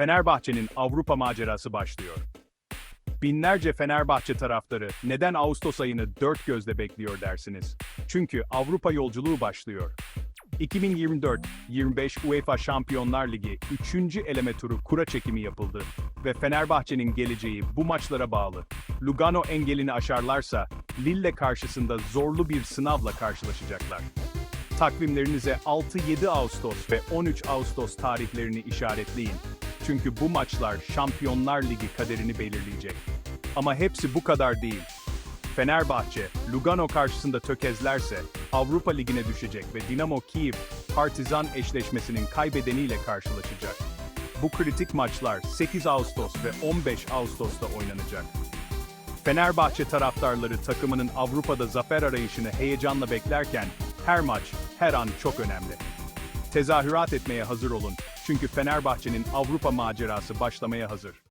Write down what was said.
Fenerbahçe'nin Avrupa macerası başlıyor. Binlerce Fenerbahçe taraftarı neden Ağustos ayını dört gözle bekliyor dersiniz? Çünkü Avrupa yolculuğu başlıyor. 2024-25 UEFA Şampiyonlar Ligi 3. eleme turu kura çekimi yapıldı ve Fenerbahçe'nin geleceği bu maçlara bağlı. Lugano engelini aşarlarsa Lille karşısında zorlu bir sınavla karşılaşacaklar. Takvimlerinize 6-7 Ağustos ve 13 Ağustos tarihlerini işaretleyin. Çünkü bu maçlar Şampiyonlar Ligi kaderini belirleyecek. Ama hepsi bu kadar değil. Fenerbahçe, Lugano karşısında tökezlerse Avrupa Ligi'ne düşecek ve Dinamo Kiev, Partizan eşleşmesinin kaybedeniyle karşılaşacak. Bu kritik maçlar 8 Ağustos ve 15 Ağustos'ta oynanacak. Fenerbahçe taraftarları takımının Avrupa'da zafer arayışını heyecanla beklerken her maç, her an çok önemli. Tezahürat etmeye hazır olun çünkü Fenerbahçe'nin Avrupa macerası başlamaya hazır.